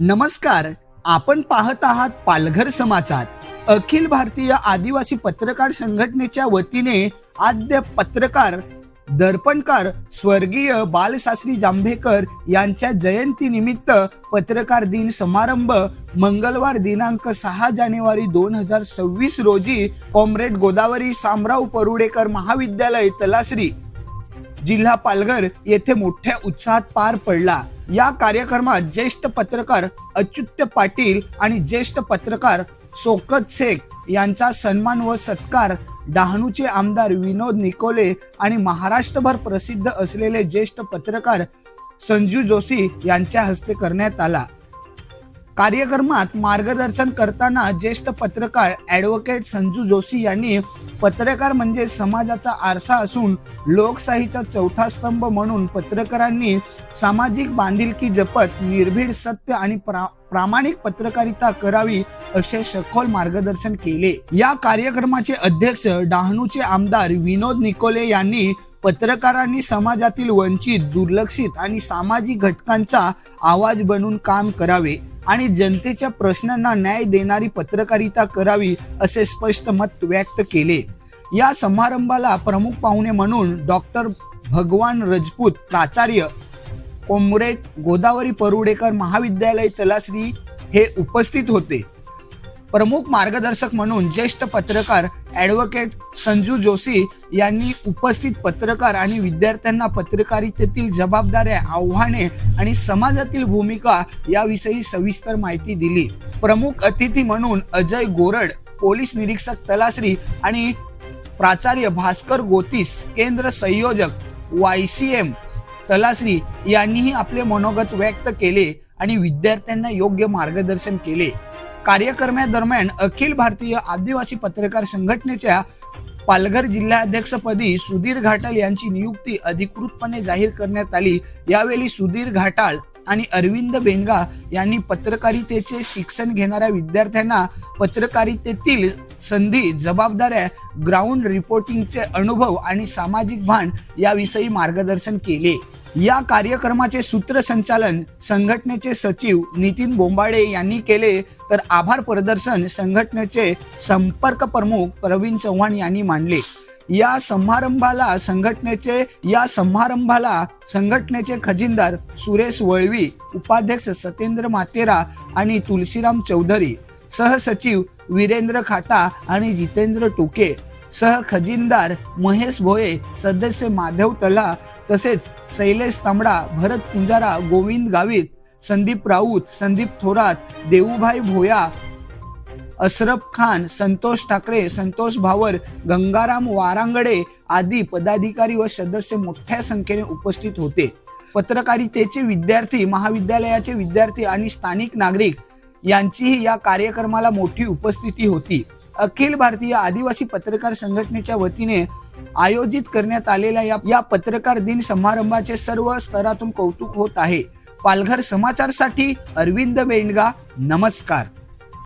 नमस्कार आपण पाहत आहात पालघर समाचार. अखिल भारतीय आदिवासी पत्रकार संघटनेच्या वतीने आद्य पत्रकार दर्पणकार स्वर्गीय बालशास्त्री जांभेकर यांच्या जयंतीनिमित्त पत्रकार दिन समारंभ मंगळवार दिनांक सहा जानेवारी दोन हजार सव्वीस रोजी कॉम्रेड गोदावरी सामराव परुडेकर महाविद्यालय तलासरी. जिल्हा पालघर येथे मोठ्या उत्साहात पार पडला. या कार्यक्रमात ज्येष्ठ पत्रकार अच्युत पाटील आणि ज्येष्ठ पत्रकार सोकत शेख यांचा सन्मान व सत्कार डहाणूचे आमदार विनोद निकोले आणि महाराष्ट्रभर प्रसिद्ध असलेले ज्येष्ठ पत्रकार संजू जोशी यांच्या हस्ते करण्यात आला. कार्यक्रमात मार्गदर्शन करताना ज्येष्ठ पत्रकार ॲडव्होकेट संजू जोशी यांनी पत्रकार म्हणजे समाजाचा आरसा असून लोकशाहीचा चौथा स्तंभ म्हणून पत्रकारांनी सामाजिक बांधिलकी जपत निर्भीड सत्य आणि प्रा- प्रामाणिक पत्रकारिता करावी असे सखोल मार्गदर्शन केले. या कार्यक्रमाचे अध्यक्ष डहाणूचे आमदार विनोद निकोले यांनी पत्रकारांनी समाजातील वंचित दुर्लक्षित आणि सामाजिक घटकांचा आवाज बनून काम करावे. आणि जनतेच्या प्रश्नांना न्याय देणारी पत्रकारिता करावी असे स्पष्ट मत व्यक्त केले. या समारंभाला प्रमुख पाहुणे म्हणून डॉक्टर भगवान रजपूत प्राचार्य कोमरेड गोदावरी परुडेकर महाविद्यालय तलासरी हे उपस्थित होते. प्रमुख मार्गदर्शक म्हणून ज्येष्ठ पत्रकार ॲडव्होकेट संजू जोशी यांनी उपस्थित पत्रकार आणि विद्यार्थ्यांना पत्रकारितेतील जबाबदाऱ्या आव्हाने आणि समाजातील भूमिका याविषयी सविस्तर माहिती दिली. प्रमुख अतिथी म्हणून अजय गोरड पोलीस निरीक्षक तलासरी आणि प्राचार्य भास्कर गोतीस केंद्र संयोजक वाय सी एम तलासरी यांनीही आपले मनोगत व्यक्त केले. आणि विद्यार्थ्यांना योग्य मार्गदर्शन केले. कार्यक्रमादरम्यान अखिल भारतीय आदिवासी पत्रकार संघटनेच्या पालघर जिल्हाध्यक्षपदी सुधीर घाटाल यांची नियुक्ती अधिकृतपणे जाहीर करण्यात आली. यावेळी सुधीर घाटाळ आणि अरविंद बेंगा यांनी पत्रकारितेचे शिक्षण घेणाऱ्या विद्यार्थ्यांना पत्रकारितेतील संधी जबाबदाऱ्या ग्राउंड रिपोर्टिंगचे अनुभव आणि सामाजिक भान याविषयी मार्गदर्शन केले. या कार्यक्रमाचे सूत्रसंचालन संघटनेचे सचिव नितीन बोंबाडे यांनी केले. तर आभार प्रदर्शन संघटनेचे संपर्क प्रमुख प्रवीण चव्हाण यांनी मांडले. या समारंभाला संघटनेचे या समारंभाला संघटनेचे खजिनदार सुरेश वळवी उपाध्यक्ष सत्येंद्र मातेरा आणि तुलसीराम चौधरी सहसचिव वीरेंद्र खाटा आणि जितेंद्र टोके सह खजिनदार महेश भोये सदस्य माधव तला तसेच शैलेश तांबडा भरत पुंजारा गोविंद गावित संदीप राऊत संदीप थोरात देऊभाई भोया अशरफ खान संतोष ठाकरे संतोष भावर गंगाराम वारांगडे आदी पदाधिकारी व सदस्य मोठ्या संख्येने उपस्थित होते. पत्रकारितेचे विद्यार्थी महाविद्यालयाचे विद्यार्थी आणि स्थानिक नागरिक यांचीही या कार्यक्रमाला मोठी उपस्थिती होती. अखिल भारतीय आदिवासी पत्रकार संघटनेच्या वतीने आयोजित करण्यात आलेल्या या या पत्रकार दिन समारंभाचे सर्व स्तरातून कौतुक होत आहे. पालघर समाचारसाठी अरविंद बेंडगा नमस्कार.